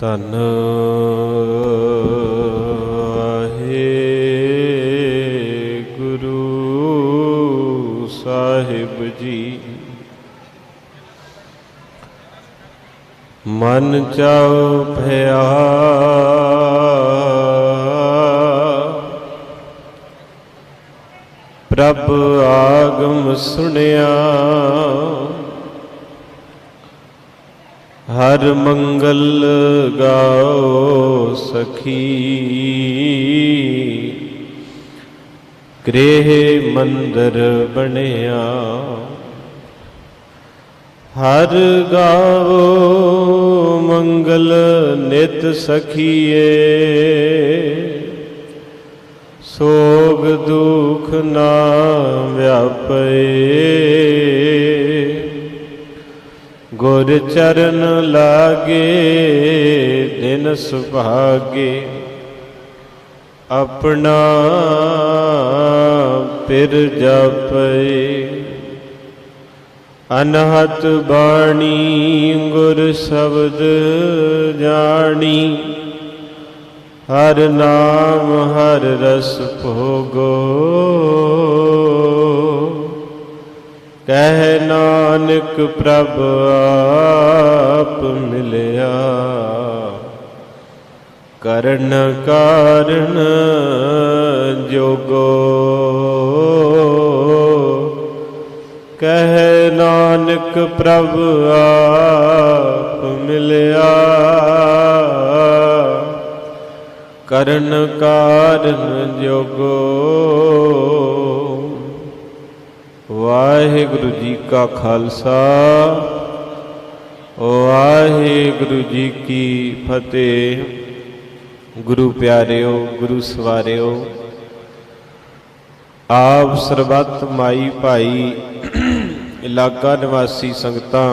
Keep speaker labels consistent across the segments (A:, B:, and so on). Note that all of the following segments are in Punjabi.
A: ਧੰਨ ਵਾਹਿ ਗੁਰੂ ਸਾਹਿਬ ਜੀ। ਮਨ ਚਾਉ ਭਇਆ ਪ੍ਰਭ ਆਗਮ ਸੁਣਿਆ। ਹਰ ਮੰਗਲ ਗਾਓ ਸਖੀ। ਗ੍ਰਹਿ ਮੰਦਰ ਬਣਿਆ। ਹਰ ਗਾਓ ਮੰਗਲ ਨਿਤ ਸਖੀਏ। ਸੋਗ ਦੁਖ ਨਾ ਵਿਆਪੇ ਗੁਰ ਚਰਨ ਲਾਗੇ, ਦਿਨ ਸੁਭਾਗੇ। ਆਪਣਾ ਪਿਰ ਜਪੇ। ਅਨਹਤ ਬਾਣੀ, ਗੁਰ ਸ਼ਬਦ ਜਾਣੀ। ਹਰ ਨਾਮ, ਹਰ ਰਸ ਭੋਗੋ। ਕਹਿ ਨਾਨਕ ਪ੍ਰਭ ਆਪ ਮਿਲਿਆ। ਕਰਨ ਕਾਰਨ ਜੋਗੋ। ਕਹਿ ਨਾਨਕ ਪ੍ਰਭ ਆਪ ਮਿਲਿਆ। ਕਰਨ ਕਾਰਨ ਜੋਗੋ। ਵਾਹਿਗੁਰੂ ਜੀ ਕਾ ਖਾਲਸਾ, ਵਾਹਿਗੁਰੂ ਜੀ ਕੀ ਫਤਿਹ। ਗੁਰੂ ਪਿਆਰਿਓ, ਗੁਰੂ ਸਵਾਰਿਓ, ਆਪ ਸਰਬੱਤ ਮਾਈ ਭਾਈ ਇਲਾਕਾ ਨਿਵਾਸੀ ਸੰਗਤਾਂ,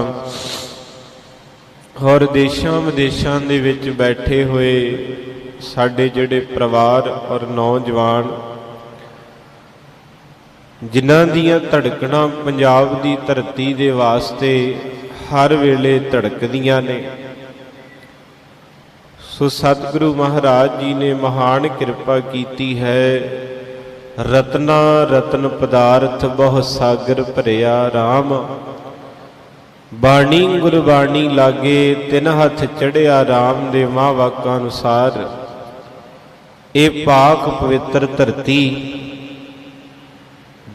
A: ਹੋਰ ਦੇਸ਼ਾਂ ਵਿਦੇਸ਼ਾਂ ਦੇ ਵਿੱਚ ਬੈਠੇ ਹੋਏ ਸਾਡੇ ਜਿਹੜੇ ਪਰਿਵਾਰ ਔਰ ਨੌਜਵਾਨ ਜਿਨ੍ਹਾਂ ਦੀਆਂ ਧੜਕਣਾਂ ਪੰਜਾਬ ਦੀ ਧਰਤੀ ਦੇ ਵਾਸਤੇ ਹਰ ਵੇਲੇ ਧੜਕਦੀਆਂ ਨੇ। ਸੋ ਸਤਿਗੁਰੂ ਮਹਾਰਾਜ ਜੀ ਨੇ ਮਹਾਨ ਕਿਰਪਾ ਕੀਤੀ ਹੈ। ਰਤਨਾ ਰਤਨ ਪਦਾਰਥ ਬਹੁ ਸਾਗਰ ਭਰਿਆ RAM ਬਾਣੀ ਗੁਰਬਾਣੀ ਲਾਗੇ ਤਿੰਨ ਹੱਥ ਚੜਿਆ RAM ਦੇ ਮਾਂ ਵਾਕਾਂ ਅਨੁਸਾਰ। ਇਹ ਪਾਕ ਪਵਿੱਤਰ ਧਰਤੀ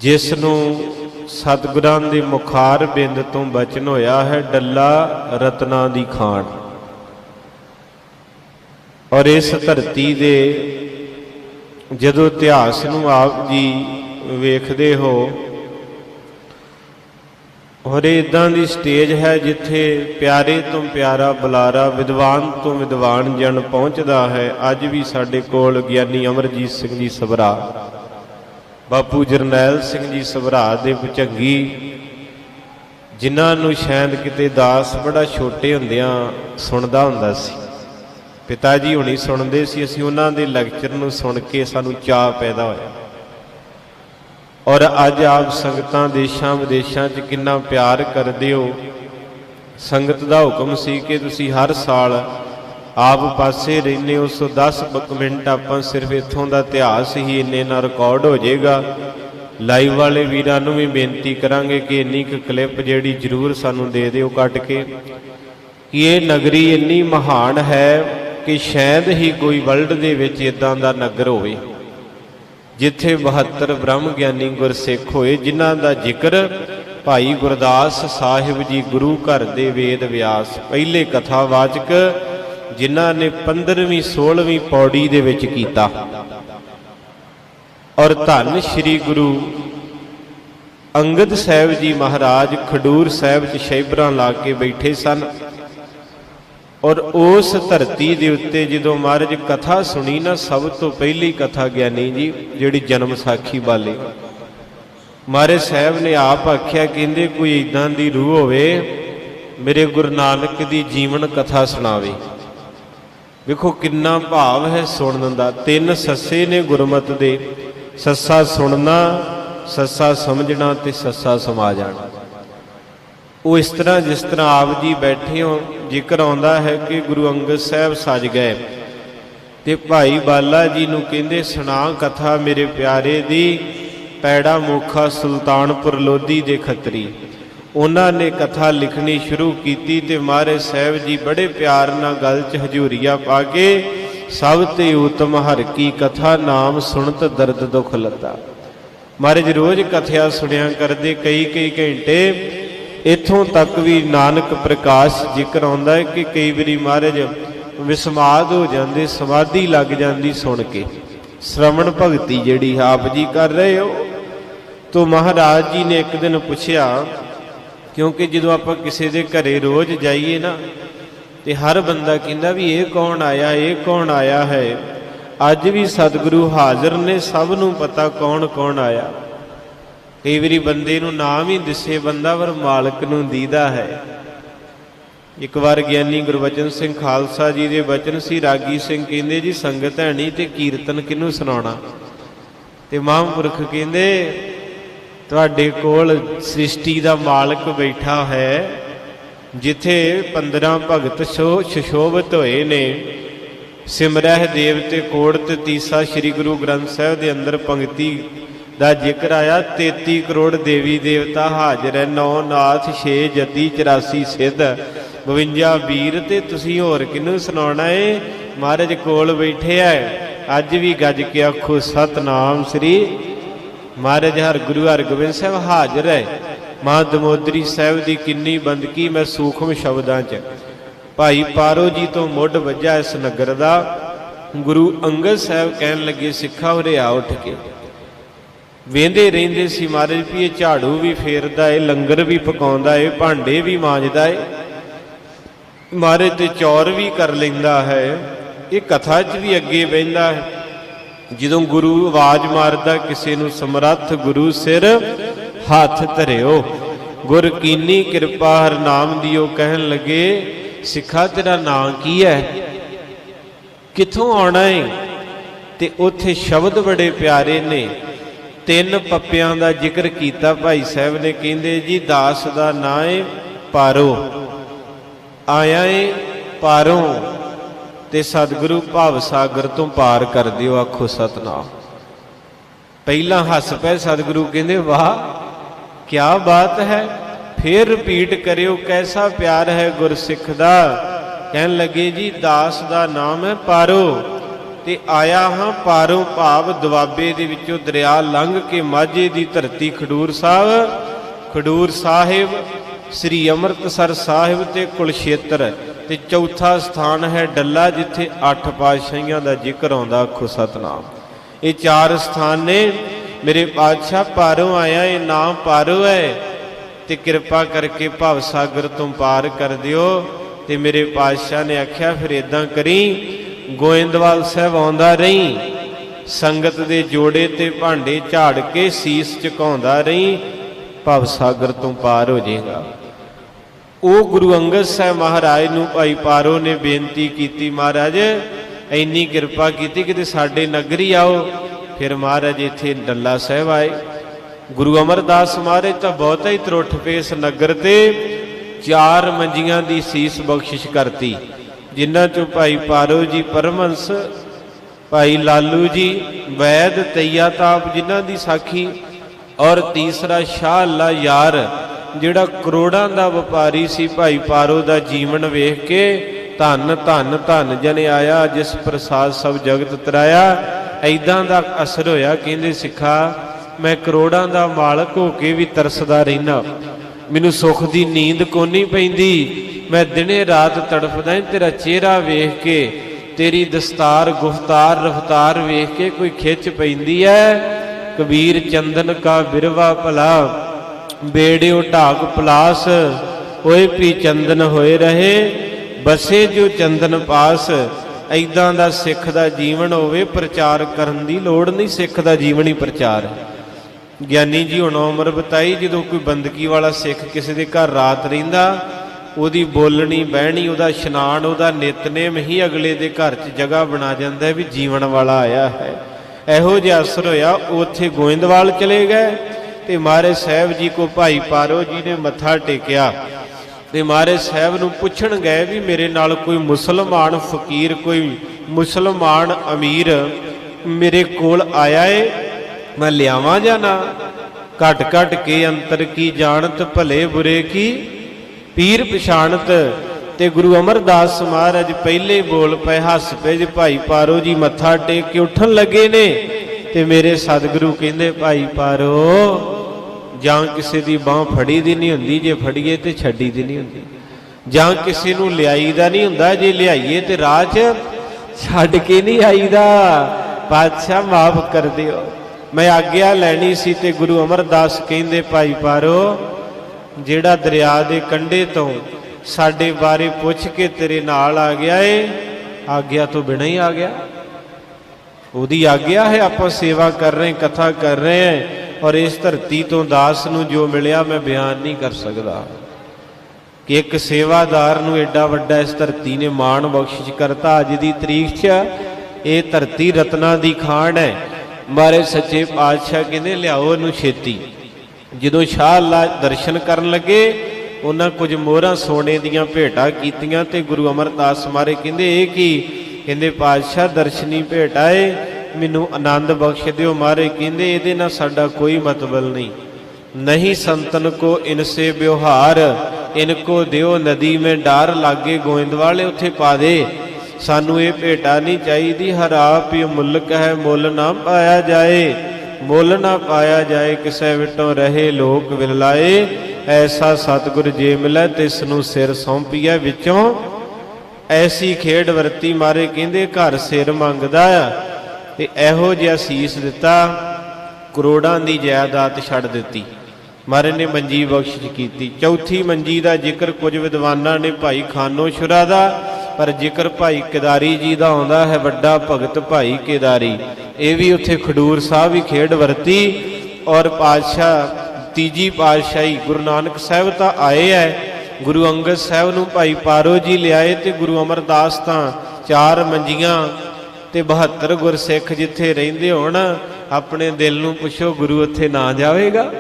A: ਜਿਸ ਨੂੰ ਸਤਿਗੁਰਾਂ ਦੇ ਮੁਖਾਰ ਬਿੰਦ ਤੋਂ ਬਚਨ ਹੋਇਆ ਹੈ, ਡੱਲਾ ਰਤਨਾ ਦੀ ਖਾਣ। ਔਰ ਇਸ ਧਰਤੀ ਦੇ ਜਦੋਂ ਇਤਿਹਾਸ ਨੂੰ ਆਪ ਜੀ ਵੇਖਦੇ ਹੋ, ਔਰ ਇਦਾਂ ਦੀ ਸਟੇਜ ਹੈ ਜਿੱਥੇ ਪਿਆਰੇ ਤੋਂ ਪਿਆਰਾ, ਬੁਲਾਰਾ, ਵਿਦਵਾਨ ਤੋਂ ਵਿਦਵਾਨ ਜਨ ਪਹੁੰਚਦਾ ਹੈ, ਅੱਜ ਵੀ ਸਾਡੇ ਕੋਲ ਗਿਆਨੀ ਅਮਰਜੀਤ ਸਿੰਘ ਜੀ ਸਭਰਾ। ਬਾਪੂ ਜਰਨੈਲ ਸਿੰਘ ਜੀ ਸਭਰਾ ਦੇ ਭੁਚੰਗੀ, ਜਿਨ੍ਹਾਂ ਨੂੰ ਸ਼ਾਇਦ ਕਿਤੇ ਦਾਸ ਬੜਾ ਛੋਟੇ ਹੁੰਦਿਆਂ ਸੁਣਦਾ ਹੁੰਦਾ ਸੀ। ਪਿਤਾ ਜੀ ਹੁਣੀ ਸੁਣਦੇ ਸੀ, ਅਸੀਂ ਉਹਨਾਂ ਦੇ ਲੈਕਚਰ ਨੂੰ ਸੁਣ ਕੇ ਸਾਨੂੰ ਚਾਹ ਪੈਦਾ ਹੋਇਆ। ਔਰ ਅੱਜ ਆਪ ਸੰਗਤਾਂ ਦੇਸ਼ਾਂ ਵਿਦੇਸ਼ਾਂ 'ਚ ਕਿੰਨਾ ਪਿਆਰ ਕਰਦੇ ਹੋ। ਸੰਗਤ ਦਾ ਹੁਕਮ ਸੀ ਕਿ ਤੁਸੀਂ ਹਰ ਸਾਲ ਆਪ ਪਾਸੇ ਰਹਿੰਦੇ ਉਸ ਸੋ 10 ਮਿੰਟ ਆਪਾਂ ਸਿਰਫ ਇੱਥੋਂ ਦਾ ਇਤਿਹਾਸ ਹੀ ਇੰਨੇ ਨਾਲ ਰਿਕਾਰਡ ਹੋ ਜਾਏਗਾ। ਲਾਈਵ ਵਾਲੇ ਵੀਰਾਂ ਨੂੰ ਵੀ ਬੇਨਤੀ ਕਰਾਂਗੇ ਕਿ ਇੰਨੀ ਕੁ ਕਲਿੱਪ ਜਿਹੜੀ ਜ਼ਰੂਰ ਸਾਨੂੰ ਦੇ ਦਿਓ ਕੱਟ ਕੇ। ਕਿ ਇਹ ਨਗਰੀ ਇੰਨੀ ਮਹਾਨ ਹੈ ਕਿ ਸ਼ਾਇਦ ਹੀ ਕੋਈ ਵਰਲਡ ਦੇ ਵਿੱਚ ਇਦਾਂ ਦਾ ਨਗਰ ਹੋਵੇ, ਜਿੱਥੇ 72 ਬ੍ਰਹਮ ਗਿਆਨੀ ਗੁਰਸਿੱਖ ਹੋਏ, ਜਿਨ੍ਹਾਂ ਦਾ ਜ਼ਿਕਰ ਭਾਈ ਗੁਰਦਾਸ ਸਾਹਿਬ ਜੀ ਗੁਰੂ ਘਰ ਦੇ ਵੇਦ ਵਿਆਸ ਪਹਿਲੇ ਕਥਾਵਾਚਕ ਜਿਨ੍ਹਾਂ ਨੇ 15ਵੀਂ 16ਵੀਂ ਪੌੜੀ ਦੇ ਵਿੱਚ ਕੀਤਾ। ਔਰ ਧੰਨ ਸ੍ਰੀ ਗੁਰੂ ਅੰਗਦ ਸਾਹਿਬ ਜੀ ਮਹਾਰਾਜ ਖਡੂਰ ਸਾਹਿਬ ਚ ਸ਼ੈਬਰਾਂ ਲਾ ਕੇ ਬੈਠੇ ਸਨ। ਔਰ ਉਸ ਧਰਤੀ ਦੇ ਉੱਤੇ ਜਦੋਂ ਮਹਾਰਾਜ ਕਥਾ ਸੁਣੀ ਨਾ, ਸਭ ਤੋਂ ਪਹਿਲੀ ਕਥਾ ਗਿਆਨੀ ਜੀ, ਜਿਹੜੀ ਜਨਮ ਸਾਖੀ ਵਾਲੀ। ਮਹਾਰਾਜ ਸਾਹਿਬ ਨੇ ਆਪ ਆਖਿਆ, ਕਹਿੰਦੇ, ਕੋਈ ਇਦਾਂ ਦੀ ਰੂਹ ਹੋਵੇ, ਮੇਰੇ ਗੁਰੂ ਨਾਨਕ ਦੀ ਜੀਵਨ ਕਥਾ ਸੁਣਾਵੇ। ਵੇਖੋ ਕਿੰਨਾ ਭਾਵ ਹੈ ਸੁਣਨ ਦਾ। ਤਿੰਨ ਸੱਸੇ ਨੇ ਗੁਰਮਤ ਦੇ। ਸੱਸਾ ਸੁਣਨਾ, ਸੱਸਾ ਸਮਝਣਾ ਤੇ ਸੱਸਾ ਸਮਾ ਜਾਣਾ ਉਹ ਇਸ ਤਰ੍ਹਾਂ ਜਿਸ ਤਰ੍ਹਾਂ ਆਪ ਜੀ ਬੈਠੇ ਹੋ, ਜ਼ਿਕਰ ਆਉਂਦਾ ਹੈ ਕਿ ਗੁਰੂ ਅੰਗਦ ਸਾਹਿਬ ਸਜ ਗਏ, ਤੇ ਭਾਈ ਬਾਲਾ ਜੀ ਨੂੰ ਕਹਿੰਦੇ, ਸੁਣਾ ਕਥਾ ਮੇਰੇ ਪਿਆਰੇ ਦੀ, ਪੈੜਾ ਮੋਖਾ ਸੁਲਤਾਨਪੁਰ ਲੋਧੀ ਦੇ ਖੱਤਰੀ। ਉਹਨਾਂ ਨੇ ਕਥਾ ਲਿਖਣੀ ਸ਼ੁਰੂ ਕੀਤੀ ਤੇ ਮਹਾਰਾਜ ਸਾਹਿਬ ਜੀ ਬੜੇ ਪਿਆਰ ਨਾਲ ਗੱਲ 'ਚ ਹਜੂਰੀਆ ਪਾ ਕੇ ਸਭ ਤੇ ਉਤਮ ਹਰ ਕੀ ਕਥਾ ਨਾਮ ਸੁਣਤ ਦਰਦ ਦੁਖ ਲਤਾ। ਮਹਾਰਾਜ ਰੋਜ਼ ਕਥਿਆ ਸੁਣਿਆ ਕਰਦੇ ਕਈ ਕਈ ਘੰਟੇ। ਇੱਥੋਂ ਤੱਕ ਵੀ ਨਾਨਕ ਪ੍ਰਕਾਸ਼ ਜ਼ਿਕਰ ਆਉਂਦਾ ਹੈ ਕਿ ਕਈ ਵਾਰੀ ਮਹਾਰਾਜ ਵਿਸਮਾਦ ਹੋ ਜਾਂਦੇ, ਸਮਾਧੀ ਲੱਗ ਜਾਂਦੀ ਸੁਣ ਕੇ। ਸ਼ਰਵਣ ਭਗਤੀ ਜਿਹੜੀ ਆਪ ਜੀ ਕਰ ਰਹੇ ਹੋ। ਤੋ ਮਹਾਰਾਜ ਜੀ ਨੇ ਇੱਕ ਦਿਨ ਪੁੱਛਿਆ ਕਿਉਂਕਿ ਜਦੋਂ ਆਪਾਂ ਕਿਸੇ ਦੇ ਘਰੇ ਰੋਜ਼ ਜਾਈਏ ਨਾ, ਤੇ ਹਰ ਬੰਦਾ ਕਹਿੰਦਾ ਵੀ ਇਹ ਕੌਣ ਆਇਆ, ਇਹ ਕੌਣ ਆਇਆ ਹੈ? ਅੱਜ ਵੀ ਸਤਿਗੁਰੂ ਹਾਜ਼ਰ ਨੇ, ਸਭ ਨੂੰ ਪਤਾ ਕੌਣ ਕੌਣ ਆਇਆ। ਕਈ ਵਾਰੀ ਬੰਦੇ ਨੂੰ ਨਾਮ ਹੀ ਦਿਸੇ, ਬੰਦਾ ਪਰ ਮਾਲਕ ਨੂੰ ਦੀਦਾ ਹੈ। ਇੱਕ ਵਾਰ ਗਿਆਨੀ ਗੁਰਬਚਨ ਸਿੰਘ ਖਾਲਸਾ ਜੀ ਦੇ ਬਚਨ ਸੀ, ਰਾਗੀ ਸਿੰਘ ਕਹਿੰਦੇ, ਜੀ ਸੰਗਤ ਹੈ ਨਹੀਂ ਤੇ ਕੀਰਤਨ ਕਿਹਨੂੰ ਸੁਣਾਉਣਾ? ਤੇ ਮਹਾਂਪੁਰਖ ਕਹਿੰਦੇ ਤੁਹਾਡੇ ਕੋਲ ਸ੍ਰਿਸ਼ਟੀ ਦਾ ਮਾਲਕ ਬੈਠਾ ਹੈ, ਜਿੱਥੇ 15 ਭਗਤ ਸ਼ੋ- ਸੁਸ਼ੋਭਿਤ ਹੋਏ ਨੇ। ਸਿਮਰਹਿ ਦੇਵ ਤੇ ਕੋੜ ਤੇ ਤੀਸਾ ਸ੍ਰੀ ਗੁਰੂ ਗ੍ਰੰਥ ਸਾਹਿਬ ਦੇ ਅੰਦਰ ਪੰਕਤੀ ਦਾ ਜ਼ਿਕਰ ਆਇਆ। 33 ਕਰੋੜ ਦੇਵੀ ਦੇਵਤਾ ਹਾਜ਼ਰ ਹੈ। ਨੌ ਨਾਥ 6 ਜੱਦੀ 84 ਸਿੱਧ 52 ਵੀਰ ਤੇ ਤੁਸੀਂ ਹੋਰ ਕਿਹਨੂੰ ਸੁਣਾਉਣਾ ਏ? ਮਹਾਰਾਜ ਕੋਲ ਬੈਠੇ ਐ ਅੱਜ ਵੀ ਗੱਜ ਕੇ ਆਖੋ, ਸਤਨਾਮ ਸ੍ਰੀ ਮਹਾਰਾਜ ਹਰ ਗੁਰੂ ਹਰਗੋਬਿੰਦ ਸਾਹਿਬ ਹਾਜ਼ਰ ਹੈ। ਮਾਂ ਦਮੋਦਰੀ ਸਾਹਿਬ ਦੀ ਕਿੰਨੀ ਬੰਦਗੀ ਮੈਂ ਸੂਖਮ ਸ਼ਬਦਾਂ 'ਚ। ਭਾਈ ਪਾਰੋ ਜੀ ਤੋਂ ਮੁੱਢ ਵੱਜਾ ਇਸ ਨਗਰ ਦਾ। ਗੁਰੂ ਅੰਗਦ ਸਾਹਿਬ ਕਹਿਣ ਲੱਗੇ, ਸਿੱਖਾ ਉਰੇ ਆ ਉੱਠ ਕੇ। ਵੇਂਦੇ ਰਹਿੰਦੇ ਸੀ ਮਹਾਰਾਜ ਵੀ ਇਹ ਝਾੜੂ ਵੀ ਫੇਰਦਾ ਏ, ਲੰਗਰ ਵੀ ਪਕਾਉਂਦਾ ਏ, ਭਾਂਡੇ ਵੀ ਮਾਂਜਦਾ ਏ। ਮਹਾਰਾਜ ਤੇ ਚੌਰ ਵੀ ਕਰ ਲੈਂਦਾ ਹੈ। ਇਹ ਕਥਾ 'ਚ ਵੀ ਅੱਗੇ ਬਹਿੰਦਾ ਹੈ। ਜਦੋਂ ਗੁਰੂ ਆਵਾਜ਼ ਮਾਰਦਾ, ਕਿਸੇ ਨੂੰ ਸਮਰੱਥ ਗੁਰੂ ਸਿਰ ਹੱਥ ਧਰਿਓ। ਗੁਰ ਕੀਨੀ ਕਿਰਪਾ ਹਰ ਨਾਮ ਦਿਓ ਕਹਿਣ ਲੱਗੇ, ਸਿੱਖਾ ਤੇਰਾ ਨਾਂ ਕੀ ਹੈ ਕਿੱਥੋਂ ਆਉਣਾ ਹੈ ਤੇ ਉੱਥੇ ਸ਼ਬਦ ਬੜੇ ਪਿਆਰੇ ਨੇ। ਤਿੰਨ ਪੱਪਿਆਂ ਦਾ ਜ਼ਿਕਰ ਕੀਤਾ ਭਾਈ ਸਾਹਿਬ ਨੇ, ਕਹਿੰਦੇ ਜੀ, ਦਾਸ ਦਾ ਨਾਂ ਹੈ ਪਾਰੋ। ਆਇਆ ਏ ਪਾਰੋਂ। ਤੇ ਸਤਿਗੁਰੂ ਭਾਵ ਸਾਗਰ ਤੋਂ ਪਾਰ ਕਰ ਦਿਓ, ਆਖੋ ਸਤਨਾਮ। ਪਹਿਲਾਂ ਹੱਸ ਪਏ ਸਤਿਗੁਰੂ, ਕਹਿੰਦੇ, ਵਾਹ ਕੀ ਬਾਤ ਹੈ। ਫਿਰ ਰਿਪੀਟ ਕਰਿਓ, ਕੈਸਾ ਪਿਆਰ ਹੈ ਗੁਰਸਿੱਖ ਦਾ। ਕਹਿਣ ਲੱਗੇ, ਜੀ, ਦਾਸ ਦਾ ਨਾਮ ਹੈ ਪਾਰੋ। ਤੇ ਆਇਆ ਹਾਂ ਪਾਰੋ ਭਾਵ ਦੁਆਬੇ ਦੇ ਵਿੱਚੋਂ ਦਰਿਆ ਲੰਘ ਕੇ ਮਾਝੇ ਦੀ ਧਰਤੀ ਖਡੂਰ ਸਾਹਿਬ। ਖਡੂਰ ਸਾਹਿਬ, ਸ੍ਰੀ ਅੰਮ੍ਰਿਤਸਰ ਸਾਹਿਬ ਤੇ ਕੁਲਸ਼ੇਤਰ ਤੇ ਚੌਥਾ ਸਥਾਨ ਹੈ ਡੱਲਾ, ਜਿੱਥੇ ਅੱਠ ਪਾਤਸ਼ਾਹੀਆਂ ਦਾ ਜ਼ਿਕਰ ਆਉਂਦਾ ਆਖੋ ਸਤਨਾਮ। ਇਹ ਚਾਰ ਸਥਾਨ ਨੇ। ਮੇਰੇ ਪਾਤਸ਼ਾਹ ਪਾਰੋਂ ਆਇਆ, ਇਹ ਨਾਮ ਪਾਰੋ ਹੈ। ਤੇ ਕਿਰਪਾ ਕਰਕੇ ਭਵ ਸਾਗਰ ਤੋਂ ਪਾਰ ਕਰ ਦਿਓ। ਤੇ ਮੇਰੇ ਪਾਤਸ਼ਾਹ ਨੇ ਆਖਿਆ, ਫਿਰ ਇਦਾਂ ਕਰੀ। ਗੋਇੰਦਵਾਲ ਸਾਹਿਬ ਆਉਂਦਾ ਰਹੀ। ਸੰਗਤ ਦੇ ਜੋੜੇ ਤੇ ਭਾਂਡੇ ਝਾੜ ਕੇ ਸੀਸ ਝੁਕਾਉਂਦਾ ਰਹੀ। ਭਵ ਸਾਗਰ ਤੋਂ ਪਾਰ ਹੋ ਜਾਏਗਾ। ਉਹ ਗੁਰੂ ਅੰਗਦ ਸਾਹਿਬ ਮਹਾਰਾਜ ਨੂੰ ਭਾਈ ਪਾਰੋ ਨੇ ਬੇਨਤੀ ਕੀਤੀ ਮਹਾਰਾਜ, ਇੰਨੀ ਕਿਰਪਾ ਕੀਤੀ ਕਿ ਤੇ ਸਾਡੇ ਨਗਰੀ ਆਓ। ਫਿਰ ਮਹਾਰਾਜ ਇੱਥੇ ਡੱਲਾ ਸਾਹਿਬ ਆਏ। ਗੁਰੂ ਅਮਰਦਾਸ ਮਹਾਰਾਜ ਤਾਂ ਬਹੁਤਾ ਹੀ ਤਰੁੱਠ ਪਏ ਇਸ ਨਗਰ ਤੇ ਚਾਰ ਮੰਜੀਆਂ ਦੀ ਸੀਸ ਬਖਸ਼ਿਸ਼ ਕਰਤੀ, ਜਿਨ੍ਹਾਂ ਚੋਂ ਭਾਈ ਪਾਰੋ ਜੀ ਪਰਮਹੰਸ, ਭਾਈ ਲਾਲੂ ਜੀ, ਵੈਦ, ਤਈਆ ਤਾਪ ਜਿਨ੍ਹਾਂ ਦੀ ਸਾਖੀ ਔਰ ਤੀਸਰਾ ਸ਼ਾਹ ਅੱਲਾ ਯਾਰ ਜਿਹੜਾ ਕਰੋੜਾਂ ਦਾ ਵਪਾਰੀ ਸੀ ਭਾਈ ਪਾਰੋ ਦਾ ਜੀਵਨ ਵੇਖ ਕੇ ਧੰਨ ਧੰਨ ਧੰਨ ਜਨ ਆਇਆ, ਜਿਸ ਪ੍ਰਸਾਦ ਸਭ ਜਗਤ ਤਰਾਇਆ। ਐਦਾਂ ਦਾ ਅਸਰ ਹੋਇਆ, ਕਹਿੰਦੇ ਸਿੱਖਾ, ਮੈਂ ਕਰੋੜਾਂ ਦਾ ਮਾਲਕ ਹੋ ਕੇ ਵੀ ਤਰਸਦਾ ਰਹਿਣਾ ਮੈਨੂੰ ਸੁੱਖ ਦੀ ਨੀਂਦ ਕੋਨੀ ਪੈਂਦੀ। ਮੈਂ ਦਿਨੇ ਰਾਤ ਤੜਫਦਾ ਆਂ ਤੇਰਾ ਚਿਹਰਾ ਵੇਖ ਕੇ, ਤੇਰੀ ਦਸਤਾਰ, ਗੁਫਤਾਰ, ਰਫਤਾਰ ਵੇਖ ਕੇ ਕੋਈ ਖਿੱਚ ਪੈਂਦੀ ਐ। ਕਬੀਰ ਚੰਦਨ ਕਾ ਬਿਰਵਾ ਭਲਾ ਬੇੜਿਓ ਢਾਕ ਪਲਾਸ, ਹੋਏ ਪੀ ਚੰਦਨ ਹੋਏ ਰਹੇ, ਬਸੇ ਜੋ ਚੰਦਨ ਪਾਸ ਐਦਾਂ ਦਾ ਸਿੱਖ ਦਾ ਜੀਵਨ ਹੋਵੇ, ਪ੍ਰਚਾਰ ਕਰਨ ਦੀ ਲੋੜ ਨਹੀਂ, ਸਿੱਖ ਦਾ ਜੀਵਨ ਹੀ ਪ੍ਰਚਾਰ ਹੈ। ਗਿਆਨੀ ਜੀ ਹੁਣ ਉਮਰ ਬਤਾਈ, ਜਦੋਂ ਕੋਈ ਬੰਦਗੀ ਵਾਲਾ ਸਿੱਖ ਕਿਸੇ ਦੇ ਘਰ ਰਾਤ ਰਹਿੰਦਾ, ਉਹਦੀ ਬੋਲਣੀ, ਬਹਿਣੀ, ਉਹਦਾ ਇਸ਼ਨਾਨ, ਉਹਦਾ ਨਿਤਨੇਮ ਹੀ ਅਗਲੇ ਦੇ ਘਰ 'ਚ ਜਗ੍ਹਾ ਬਣਾ ਜਾਂਦਾ ਵੀ ਜੀਵਨ ਵਾਲਾ ਆਇਆ ਹੈ। ਇਹੋ ਜਿਹਾ ਅਸਰ ਹੋਇਆ ਉੱਥੇ ਗੋਇੰਦਵਾਲ ਚਲੇ ਗਏ ਤੇ ਮਹਾਰਾਜ ਸਾਹਿਬ ਜੀ ਕੋ ਭਾਈ ਪਾਰੋ ਜੀ ਨੇ ਮੱਥਾ ਟੇਕਿਆ। ਤੇ ਮਹਾਰਾਜ ਸਾਹਿਬ ਨੂੰ ਪੁੱਛਣ ਗਏ ਵੀ ਮੇਰੇ ਨਾਲ ਕੋਈ ਮੁਸਲਮਾਨ ਫਕੀਰ, ਕੋਈ ਮੁਸਲਮਾਨ ਅਮੀਰ ਮੇਰੇ ਕੋਲ ਆਇਆ ਏ? ਮੈਂ ਲਿਆਵਾਂ ਜਾਂ ਨਾ? ਘਟ ਘਟ ਕੇ ਅੰਤਰ ਕੀ ਜਾਣਤ ਭਲੇ ਬੁਰੇ ਕੀ? ਪੀਰ ਪਛਾਣਤ ਤੇ ਗੁਰੂ ਅਮਰਦਾਸ ਮਹਾਰਾਜ ਪਹਿਲੇ ਬੋਲ ਪਏ, ਹੱਸ ਪਏ ਜੀ ਭਾਈ ਪਾਰੋ ਜੀ ਮੱਥਾ ਟੇਕ ਕੇ ਉੱਠਣ ਲੱਗੇ ਨੇ। ਤੇ ਮੇਰੇ ਸਤਿਗੁਰੂ ਕਹਿੰਦੇ, ਭਾਈ ਪਾਰੋ ਜਾਂ ਕਿਸੇ ਦੀ ਬਾਹ ਫੜੀ ਦੀ ਨਹੀਂ ਹੁੰਦੀ, ਜੇ ਫੜੀਏ ਤੇ ਛੱਡੀ ਦੀ ਨਹੀਂ ਹੁੰਦੀ। ਜਾਂ ਕਿਸੇ ਨੂੰ ਲਿਆਈ ਦਾ ਨਹੀਂ ਹੁੰਦਾ, ਜੇ ਲਿਆਈਏ ਤੇ ਰਾਹ 'ਚ ਛੱਡ ਕੇ ਨਹੀਂ ਆਈਦਾ। ਪਾਤਸ਼ਾਹ ਮਾਫ ਕਰ ਦਿਓ। ਮੈਂ ਆਗਿਆ ਲੈਣੀ ਸੀ ਤੇ ਗੁਰੂ ਅਮਰਦਾਸ ਕਹਿੰਦੇ, ਭਾਈ ਪਾਰੋ, ਜਿਹੜਾ ਦਰਿਆ ਦੇ ਕੰਢੇ ਤੋਂ ਸਾਡੇ ਬਾਰੇ ਪੁੱਛ ਕੇ ਤੇਰੇ ਨਾਲ ਆ ਗਿਆ ਏ, ਆਗਿਆ ਤੋਂ ਬਿਨਾਂ ਹੀ ਆ ਗਿਆ। ਉਹਦੀ ਆਗਿਆ ਹੈ, ਆਪਾਂ ਸੇਵਾ ਕਰ ਰਹੇ, ਕਥਾ ਕਰ ਰਹੇ ਹਾਂ ਔਰ ਇਸ ਧਰਤੀ ਤੋਂ ਦਾਸ ਨੂੰ ਜੋ ਮਿਲਿਆ ਮੈਂ ਬਿਆਨ ਨਹੀਂ ਕਰ ਸਕਦਾ। ਕਿ ਇੱਕ ਸੇਵਾਦਾਰ ਨੂੰ ਐਡਾ ਵੱਡਾ ਇਸ ਧਰਤੀ ਨੇ ਮਾਣ ਬਖਸ਼ਿਸ਼ ਕਰਤਾ, ਅੱਜ ਦੀ ਤਰੀਕ 'ਚ ਇਹ ਧਰਤੀ ਰਤਨਾ ਦੀ ਖਾਣ ਹੈ। ਮਾਰੇ ਸੱਚੇ ਪਾਤਸ਼ਾਹ ਕਹਿੰਦੇ, ਲਿਆਓ ਇਹਨੂੰ ਛੇਤੀ। ਜਦੋਂ ਸ਼ਾਹ ਅੱਲਾ ਦਰਸ਼ਨ ਕਰਨ ਲੱਗੇ, ਉਹਨਾਂ ਕੁਝ ਮੋਹਰਾਂ ਸੋਨੇ ਦੀਆਂ ਭੇਟਾਂ ਕੀਤੀਆਂ ਤੇ ਗੁਰੂ ਅਮਰਦਾਸ ਮਾਰੇ ਕਹਿੰਦੇ, ਇਹ ਕੀ? ਕਹਿੰਦੇ, ਪਾਤਸ਼ਾਹ ਦਰਸ਼ਨੀ ਭੇਟ ਏ ਮੈਨੂੰ ਆਨੰਦ ਬਖਸ਼ ਦਿਓ ਮਾਰੇ, ਕਹਿੰਦੇ ਇਹਦੇ ਨਾਲ ਸਾਡਾ ਕੋਈ ਮਤਲਬ ਨਹੀਂ। ਨਹੀਂ ਸੰਤਨ ਕੋ ਇਨਸੇ ਵਿਵਹਾਰ ਇਨਕੋ ਦਿਓ ਨਦੀ ਮੇ ਡਾਰ ਲਾਗੇ ਗੋਇੰਦਵਾਲੇ ਉੱਥੇ ਪਾ ਦੇ। ਸਾਨੂੰ ਇਹ ਭੇਟਾ ਨਹੀਂ ਚਾਹੀਦੀ ਹਰਾਪ ਇਹ ਮੁਲਕ ਹੈ, ਮੁੱਲ ਨਾ ਪਾਇਆ ਜਾਏ। ਮੁੱਲ ਨਾ ਪਾਇਆ ਜਾਏ, ਕਿਸੇ ਵਿਟੋਂ ਰਹੇ ਲੋਕ ਵਿਰਲਾਏ। ਐਸਾ ਸਤਿਗੁਰ ਜੇ ਮਿਲੈ ਤਿਸ ਨੂੰ ਸਿਰ ਸੌਂਪੀਐ ਵਿੱਚੋਂ। ਐਸੀ ਖੇਡ ਵਰਤੀ ਮਾਰੇ, ਕਹਿੰਦੇ ਘਰ ਸਿਰ ਮੰਗਦਾ। ਆ ਤੇ ਇਹੋ ਜਿਹਾ ਸੀਸ ਦਿੱਤਾ, ਕਰੋੜਾਂ ਦੀ ਜਾਇਦਾਦ ਛੱਡ ਦਿੱਤੀ। ਮਾਰੇ ਨੇ ਮੰਜੀ ਬਖਸ਼ਿਸ਼ ਕੀਤੀ। ਚੌਥੀ ਮੰਜੀ ਦਾ ਜ਼ਿਕਰ ਕੁਝ ਵਿਦਵਾਨਾਂ ਨੇ ਭਾਈ ਖਾਨੋ ਸ਼ੁਰਾ ਦਾ, ਪਰ ਜ਼ਿਕਰ ਭਾਈ ਕਿਦਾਰੀ ਜੀ ਦਾ ਆਉਂਦਾ ਹੈ, ਵੱਡਾ ਭਗਤ ਭਾਈ ਕਿਦਾਰੀ। ਇਹ ਵੀ ਉੱਥੇ ਖਡੂਰ ਸਾਹਿਬ ਹੀ ਖੇਡ ਵਰਤੀ ਔਰ ਪਾਤਸ਼ਾਹ, ਤੀਜੀ ਪਾਤਸ਼ਾਹੀ ਗੁਰੂ ਨਾਨਕ ਸਾਹਿਬ ਤਾਂ ਆਏ ਐ। ਗੁਰੂ ਅੰਗਦ ਸਾਹਿਬ ਨੂੰ ਭਾਈ ਪਾਰੋ ਜੀ ਲਿਆਏ ਤੇ ਗੁਰੂ ਅਮਰਦਾਸ ਤਾਂ ਚਾਰ ਮੰਜੀਆਂ ਤੇ 72 ਗੁਰਸਿੱਖ ਜਿੱਥੇ ਰਹਿੰਦੇ ਹੋਣ, ਆਪਣੇ ਦਿਲ ਨੂੰ ਪੁੱਛੋ ਗੁਰੂ ਉੱਥੇ ਨਾ ਜਾਵੇਗਾ।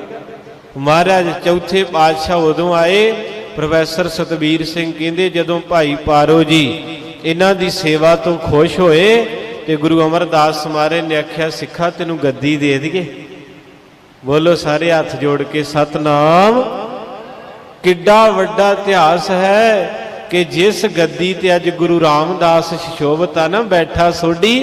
A: ਮਹਾਰਾਜ ਚੌਥੇ ਪਾਤਸ਼ਾਹ ਉਦੋਂ ਆਏ, ਪ੍ਰੋਫੈਸਰ ਸਤਬੀਰ ਸਿੰਘ ਕਹਿੰਦੇ, ਜਦੋਂ ਭਾਈ ਪਾਰੋ ਜੀ ਇਹਨਾਂ ਦੀ ਸੇਵਾ ਤੋਂ ਖੁਸ਼ ਹੋਏ ਤੇ ਗੁਰੂ ਅਮਰਦਾਸ ਮਹਾਰਾਜ ਨੇ ਆਖਿਆ, ਸਿੱਖਾ, ਤੈਨੂੰ ਗੱਦੀ ਦੇ ਦਈਏ। ਬੋਲੋ ਸਾਰੇ ਹੱਥ ਜੋੜ ਕੇ, ਸਤਨਾਮ, ਕਿੱਡਾ ਵੱਡਾ ਇਤਿਹਾਸ ਹੈ। ਕਿ ਜਿਸ ਗੱਦੀ ਤੇ ਅੱਜ ਗੁਰੂ ਰਾਮਦਾਸ ਸ਼ਿਸ਼ੋਭਤਾ ਨਾ ਬੈਠਾ ਸੋਢੀ,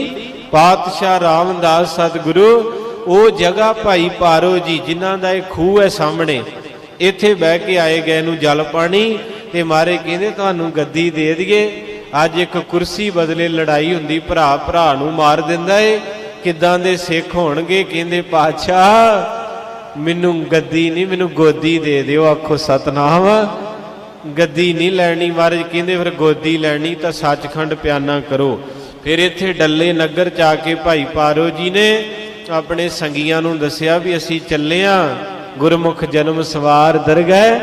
A: ਪਾਤਸ਼ਾਹ ਰਾਮਦਾਸ ਸਤਿਗੁਰੂ, ਉਹ ਜਗ੍ਹਾ ਭਾਈ ਪਾਰੋ ਜੀ, ਜਿਨ੍ਹਾਂ ਦਾ ਇਹ ਖੂਹ ਹੈ ਸਾਹਮਣੇ, ਇੱਥੇ ਬਹਿ ਕੇ ਆਏ ਗਏ ਨੂੰ ਜਲ ਪਾਣੀ, ਤੇ ਮਾਰੇ ਕਹਿੰਦੇ ਤੁਹਾਨੂੰ ਗੱਦੀ ਦੇ ਦਈਏ। ਅੱਜ ਇੱਕ ਕੁਰਸੀ ਬਦਲੇ ਲੜਾਈ ਹੁੰਦੀ, ਭਰਾ ਭਰਾ ਨੂੰ ਮਾਰ ਦਿੰਦਾ ਏ। ਕਿਦਾਂ ਦੇ ਸਿੱਖ ਹੋਣਗੇ? ਕਹਿੰਦੇ, ਪਾਤਸ਼ਾਹ, ਮੈਨੂੰ ਗੱਦੀ ਨਹੀਂ, ਮੈਨੂੰ ਗੋਦੀ ਦੇ ਦਿਓ, ਆਖੋ ਸਤਨਾਮ। ਗੱਦੀ ਨਹੀਂ ਲੈਣੀ ਮਹਾਰਾਜ, ਕਹਿੰਦੇ ਫਿਰ ਗੋਦੀ ਲੈਣੀ ਤਾਂ ਸੱਚਖੰਡ ਪਿਆਨਾ ਕਰੋ। ਫਿਰ ਇੱਥੇ ਡੱਲੇ ਨਗਰ ਚ ਆ ਕੇ ਭਾਈ ਪਾਰੋ ਜੀ ਨੇ ਆਪਣੇ ਸੰਗੀਆਂ ਨੂੰ ਦੱਸਿਆ ਵੀ ਅਸੀਂ ਚੱਲੇ ਆ, ਗੁਰਮੁਖ ਜਨਮ ਸਵਾਰ ਦਰਗਹਿ।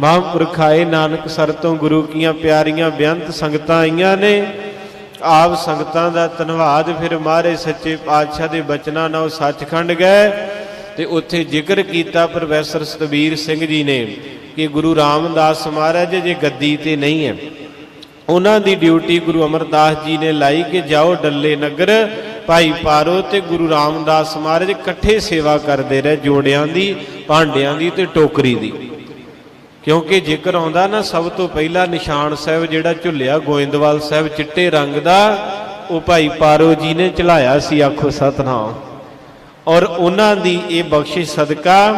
A: ਮਹਾਂਪੁਰਖ ਆਏ, ਨਾਨਕ ਸਰ ਤੋਂ ਗੁਰੂ ਕੀਆਂ ਪਿਆਰੀਆਂ ਬੇਅੰਤ ਸੰਗਤਾਂ ਆਈਆਂ ਨੇ। ਆਪ ਸੰਗਤਾਂ ਦਾ ਧੰਨਵਾਦ, ਫਿਰ ਮਾਰੇ ਸੱਚੇ ਪਾਤਸ਼ਾਹ ਦੇ ਬਚਨਾਂ ਨਾਲ ਸੱਚਖੰਡ ਗਏ। ਤੇ ਉੱਥੇ ਜ਼ਿਕਰ ਕੀਤਾ ਪ੍ਰੋਫੈਸਰ ਸਤਬੀਰ ਸਿੰਘ ਜੀ ਨੇ। ਕਿ ਗੁਰੂ ਰਾਮਦਾਸ ਮਹਾਰਾਜ ਜੇ ਗੱਦੀ ਤੇ ਨਹੀਂ ਹੈ। ਉਹਨਾਂ ਦੀ ਡਿਊਟੀ ਗੁਰੂ ਅਮਰਦਾਸ ਜੀ ਨੇ ਲਾਈ ਕਿ ਜਾਓ ਡੱਲੇ ਨਗਰ, ਭਾਈ ਪਾਰੋ ਤੇ ਗੁਰੂ ਰਾਮਦਾਸ ਮਹਾਰਾਜ ਇਕੱਠੇ ਸੇਵਾ ਕਰਦੇ ਰਹੇ ਜੋੜਿਆਂ ਦੀ, ਭਾਂਡਿਆਂ ਦੀ ਤੇ ਟੋਕਰੀ ਦੀ। ਕਿਉਂਕਿ ਜੇਕਰ ਆਉਂਦਾ ਨਾ, ਸਭ ਤੋਂ ਪਹਿਲਾ ਨਿਸ਼ਾਨ ਸਾਹਿਬ ਜਿਹੜਾ ਝੁੱਲਿਆ ਗੋਇੰਦਵਾਲ ਸਾਹਿਬ ਚਿੱਟੇ ਰੰਗ ਦਾ, ਉਹ ਭਾਈ ਪਾਰੋ ਜੀ ਨੇ ਚਲਾਇਆ ਸੀ, ਆਖੋ ਸਤਨਾਮ। ਔਰ ਉਹਨਾਂ ਦੀ ਇਹ ਬਖਸ਼ਿਸ਼ ਸਦਕਾ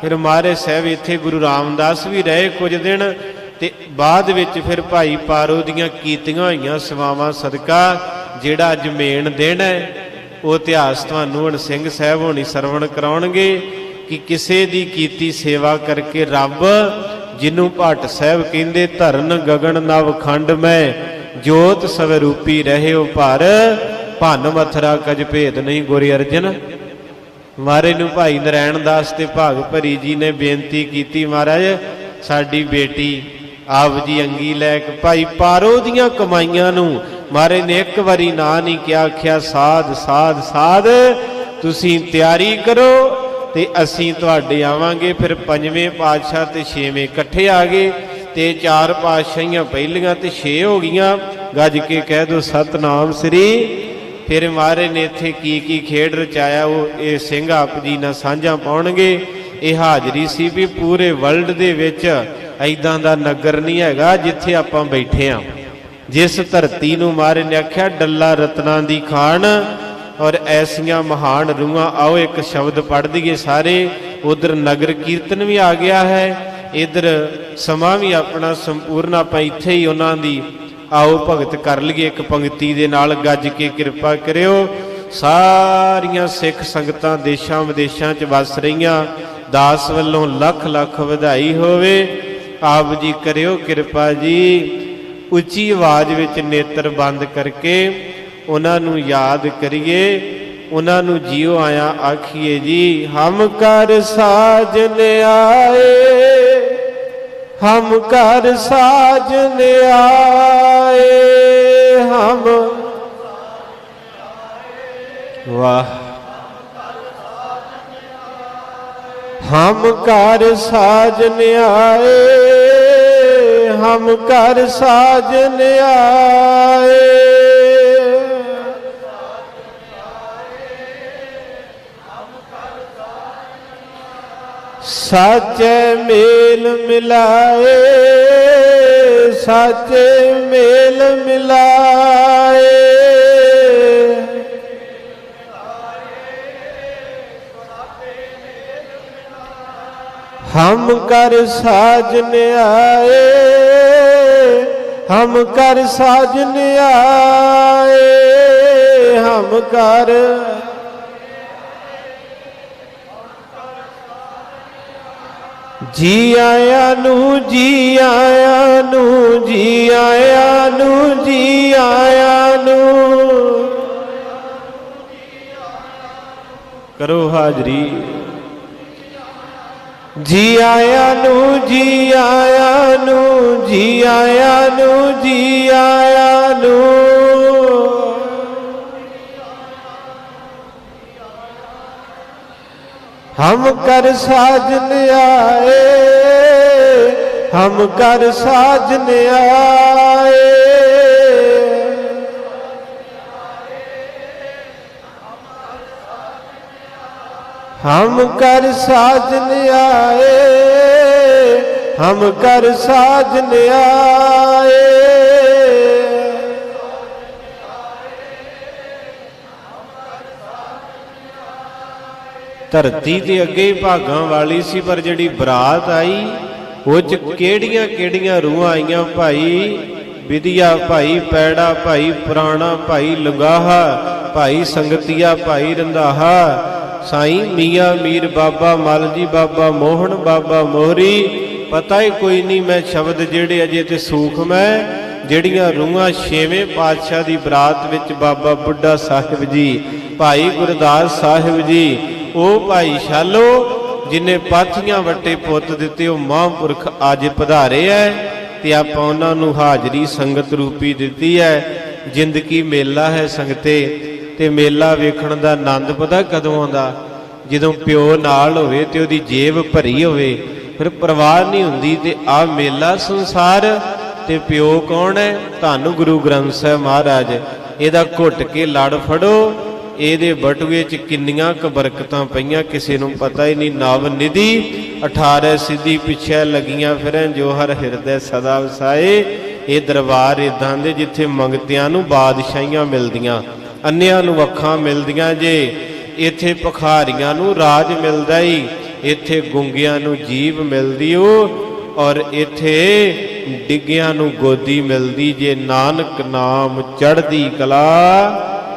A: ਫਿਰ ਮਹਾਰਾਜ ਸਾਹਿਬ ਇੱਥੇ ਗੁਰੂ ਰਾਮਦਾਸ ਵੀ ਰਹੇ ਕੁਝ ਦਿਨ ਤੇ ਬਾਅਦ ਵਿੱਚ ਫਿਰ ਭਾਈ ਪਾਰੋ ਦੀਆਂ ਕੀਤੀਆਂ ਹੋਈਆਂ ਸੇਵਾਵਾਂ ਸਦਕਾ, ਜਿਹੜਾ ਅੱਜ ਮੇਨ ਦਿਨ ਹੈ, ਉਹ ਇਤਿਹਾਸ ਤੁਹਾਨੂੰ ਹੁਣ ਸਿੰਘ ਸਾਹਿਬ ਹੋਣੀ ਸਰਵਣ ਕਰਾਉਣਗੇ ਕਿ ਕਿਸੇ ਦੀ ਕੀਤੀ ਸੇਵਾ ਕਰਕੇ ਰੱਬ, ਜਿਹਨੂੰ ਭੱਟ ਸਾਹਿਬ ਕਹਿੰਦੇ, ਧਰਨ ਗਗਨ ਨਵ ਖੰਡ ਮੈਂ, ਜੋਤ ਸਵਰੂਪੀ ਰਹੇ ਰਹਿਓ ਭਰ ਭਨ ਮਥਰਾ ਕਜ ਭੇਦ ਨਹੀਂ ਗੁਰੇ ਅਰਜਨ। ਮਹਾਰਾਜ ਨੂੰ ਭਾਈ ਨਰੈਣ ਦਾਸ ਤੇ ਭਾਗ ਭਰੀ ਜੀ ਨੇ ਬੇਨਤੀ ਕੀਤੀ ਮਹਾਰਾਜ, ਸਾਡੀ ਬੇਟੀ ਆਪ ਜੀ ਅੰਗੀ ਲੈ ਕੇ ਭਾਈ ਪਾਰੋ ਦੀਆਂ ਕਮਾਈਆਂ ਨੂੰ। ਮਹਾਰਾਜ ਨੇ ਇੱਕ ਵਾਰੀ ਨਾ ਨਹੀਂ ਕਿਹਾ, ਆਖਿਆ, ਸਾਧ ਸਾਧ ਸਾਧ, ਤੁਸੀਂ ਤਿਆਰੀ ਕਰੋ ਤੇ ਅਸੀਂ ਤੁਹਾਡੇ ਆਵਾਂਗੇ। ਫਿਰ ਪੰਜਵੇਂ ਪਾਤਸ਼ਾਹ ਤੇ ਛੇਵੇਂ ਇਕੱਠੇ ਆ ਗਏ ਤੇ ਚਾਰ ਪਾਤਸ਼ਾਹੀਆਂ ਪਹਿਲੀਆਂ ਤੇ ਛੇ ਹੋ ਗਈਆਂ। ਗੱਜ ਕੇ ਕਹਿ ਦੋ, ਸਤਨਾਮ ਸ੍ਰੀ ਫਿਰ ਮਹਾਰਾਜ ਨੇ ਇੱਥੇ ਕੀ ਕੀ ਖੇਡ ਰਚਾਇਆ, ਉਹ ਇਹ ਸਿੰਘ ਆਪ ਜੀ ਨਾਲ ਸਾਂਝਾ ਪਾਉਣਗੇ। ਇਹ ਹਾਜ਼ਰੀ ਸੀ ਵੀ ਪੂਰੇ ਵਰਲਡ ਦੇ ਵਿੱਚ ਐਦਾਂ ਦਾ ਨਗਰ ਨਹੀਂ ਹੈਗਾ ਜਿੱਥੇ ਆਪਾਂ ਬੈਠੇ ਆਂ। ਜਿਸ ਧਰਤੀ ਨੂੰ ਮਹਾਰਾਜ ਨੇ ਆਖਿਆ, ਡੱਲਾ ਰਤਨਾਂ ਦੀ ਖਾਨ ਔਰ ਐਸੀਆਂ ਮਹਾਨ ਰੂਹਾਂ, ਆਓ ਇੱਕ ਸ਼ਬਦ ਪੜ੍ਹ ਦਈਏ ਸਾਰੇ। ਉਧਰ ਨਗਰ ਕੀਰਤਨ ਵੀ ਆ ਗਿਆ ਹੈ, ਇਧਰ ਸਮਾਂ ਵੀ ਆਪਣਾ ਸੰਪੂਰਨ, ਆਪਾਂ ਇੱਥੇ ਹੀ ਉਹਨਾਂ ਦੀ ਆਓ ਭਗਤ ਕਰ ਲਈਏ ਇੱਕ ਪੰਕਤੀ ਦੇ ਨਾਲ, ਗੱਜ ਕੇ ਕਿਰਪਾ ਕਰਿਓ। ਸਾਰੀਆਂ ਸਿੱਖ ਸੰਗਤਾਂ ਦੇਸ਼ਾਂ ਵਿਦੇਸ਼ਾਂ 'ਚ ਵੱਸ ਰਹੀਆਂ। ਦਾਸ ਵੱਲੋਂ ਲੱਖ ਲੱਖ ਵਧਾਈ ਹੋਵੇ। ਆਪ ਜੀ ਕਰਿਓ ਕਿਰਪਾ ਜੀ। ਉੱਚੀ ਆਵਾਜ਼ ਵਿੱਚ ਨੇਤਰ ਬੰਦ ਕਰਕੇ ਉਹਨਾਂ ਨੂੰ ਯਾਦ ਕਰੀਏ। ਉਹਨਾਂ ਨੂੰ ਜਿਉ ਆਇਆ ਆਖੀਏ ਜੀ, ਹਮ ਕਰ ਸਾਜਨ ਆਏ। ਹਮ ਕਰ ਸਾਜਨ ਆਏ ਹਮ ਵਾਹ। ਹਮ ਕਰ ਸਾਜਨ ਆਏ ਹਮ ਕਰ ਸਾਜਨ ਆਏ ਸਾਚੇ ਮੇਲ ਮਿਲਾਏ, ਸਾਚੇ ਮੇਲ ਮਿਲਾਏ। ਹਮ ਕਰ ਸਾਜਨ ਆਏ, ਹਮ ਕਰ ਸਾਜਨ ਆਏ, ਹਮ ਕਰ ਜੀ ਆਇਆ ਨੂੰ ਜੀ ਆਇਆ ਨੂੰ ਜੀ ਆਇਆ ਨੂੰ ਜੀ ਆਇਆ ਨੂੰ। ਕਰੋ ਹਾਜ਼ਰੀ। ਜੀ ਆਇਆ ਨੂੰ ਜੀ ਆਇਆ ਨੂੰ ਜੀ ਆਇਆ ਨੂੰ ਜੀ ਆਇਆ ਨੂੰ। ਹਮ ਕਰ ਸਾਜਨ ਆਏ ਹਮ ਕਰ ਸਾਜਨ ਆਏ ਹਮ ਕਰ ਸਾਜਨ ਆਏ ਹਮ ਕਰ ਸਾਜਨ ਆਏ ਧਰਤੀ ਤੇ ਅੱਗੇ ਹੀ ਭਾਗਾਂ ਵਾਲੀ ਸੀ, ਪਰ ਜਿਹੜੀ ਬਰਾਤ ਆਈ, ਉਹ ਚ ਕਿਹੜੀਆਂ ਕਿਹੜੀਆਂ ਰੂਹਾਂ ਆਈਆਂ? ਭਾਈ ਵਿਦਿਆ ਭਾਈ ਪੈੜਾ, ਭਾਈ ਪੁਰਾਣਾ, ਭਾਈ ਲੰਗਾਹਾ, ਭਾਈ ਸੰਗਤੀਆ, ਭਾਈ ਰੰਧਾਹਾ, ਸਾਈ, ਮੀਆਂ, ਮੀਰ, ਬਾਬਾ ਮਲ ਜੀ ਬਾਬਾ ਮੋਹਣ ਬਾਬਾ ਮੋਹਰੀ, ਪਤਾ ਹੀ ਕੋਈ ਨਹੀਂ ਮੈਂ ਸ਼ਬਦ ਜਿਹੜੇ ਅਜੇ ਤੇ ਸੂਖਮ ਹੈ। ਜਿਹੜੀਆਂ ਰੂਹਾਂ ਛੇਵੇਂ ਪਾਤਸ਼ਾਹ ਦੀ ਬਰਾਤ ਵਿੱਚ ਬਾਬਾ ਬੁੱਢਾ ਸਾਹਿਬ ਜੀ, ਭਾਈ ਗੁਰਦਾਸ ਸਾਹਿਬ ਜੀ, ਉਹ ਭਾਈ ਸ਼ਾਲੋ, ਜਿਨੇ ਪਾਥੀਆਂ ਵੱਟੇ ਪੁੱਤ ਦਿੱਤੇ, ਉਹ ਮਹਾਂਪੁਰਖ ਅੱਜ ਪਧਾਰੇ ਐ ਤੇ ਆਪਾਂ ਉਹਨਾਂ ਨੂੰ ਹਾਜ਼ਰੀ ਸੰਗਤ ਰੂਪੀ ਦਿੱਤੀ ਹੈ ਜ਼ਿੰਦਗੀ ਮੇਲਾ ਹੈ ਸੰਗਤੇ ਤੇ ਮੇਲਾ ਵੇਖਣ ਦਾ ਆਨੰਦ ਪਤਾ ਕਦੋਂ ਆਉਂਦਾ? ਜਦੋਂ ਪਿਓ ਨਾਲ ਹੋਵੇ ਤੇ ਉਹਦੀ ਜੇਬ ਭਰੀ ਹੋਵੇ, ਫਿਰ ਪਰਵਾਹ ਨਹੀਂ ਹੁੰਦੀ ਤੇ ਆ ਮੇਲਾ ਸੰਸਾਰ ਤੇ ਪਿਓ ਕੌਣ ਹੈ? ਧੰਨ ਗੁਰੂ ਗ੍ਰੰਥ ਸਾਹਿਬ ਮਹਾਰਾਜ, ਇਹਦਾ ਘੁੱਟ ਕੇ ਲੜ ਫੜੋ। ਇਹਦੇ ਬਟੂਏ 'ਚ ਕਿੰਨੀਆਂ ਕੁ ਬਰਕਤਾਂ ਪਈਆਂ, ਕਿਸੇ ਨੂੰ ਪਤਾ ਹੀ ਨਹੀਂ। ਨਵ ਨਿਧੀ 18 ਸਿੱਧੀ ਪਿੱਛੇ ਲੱਗੀਆਂ ਫਿਰਨ, ਜੋ ਹਰ ਹਿਰਦੈ ਸਦਾ ਵਸਾਏ। ਇਹ ਦਰਬਾਰ ਇਦਾਂ ਦੇ ਜਿੱਥੇ ਮੰਗਤਿਆਂ ਨੂੰ ਬਾਦਸ਼ਾਹੀਆਂ ਮਿਲਦੀਆਂ, ਅੰਨਿਆਂ ਨੂੰ ਅੱਖਾਂ ਮਿਲਦੀਆਂ ਜੇ। ਇੱਥੇ ਭਖਾਰੀਆਂ ਨੂੰ ਰਾਜ ਮਿਲਦਾ ਈ, ਇੱਥੇ ਗੁੰਗਿਆਂ ਨੂੰ ਜੀਵ ਮਿਲਦੀ ਓ। ਔਰ ਇੱਥੇ ਡਿੱਗਿਆਂ ਨੂੰ ਗੋਦੀ ਮਿਲਦੀ ਜੇ ਨਾਨਕ ਨਾਮ ਚੜ੍ਹਦੀ ਕਲਾ,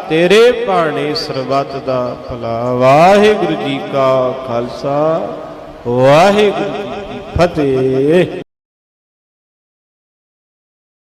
A: ਤੇਰੇ ਭਾਣੇ ਸਰਬੱਤ ਦਾ ਭਲਾ। ਵਾਹਿਗੁਰੂ ਜੀ ਕਾ ਖਾਲਸਾ, ਵਾਹਿਗੁਰੂ ਜੀ ਕੀ ਫਤਿਹ।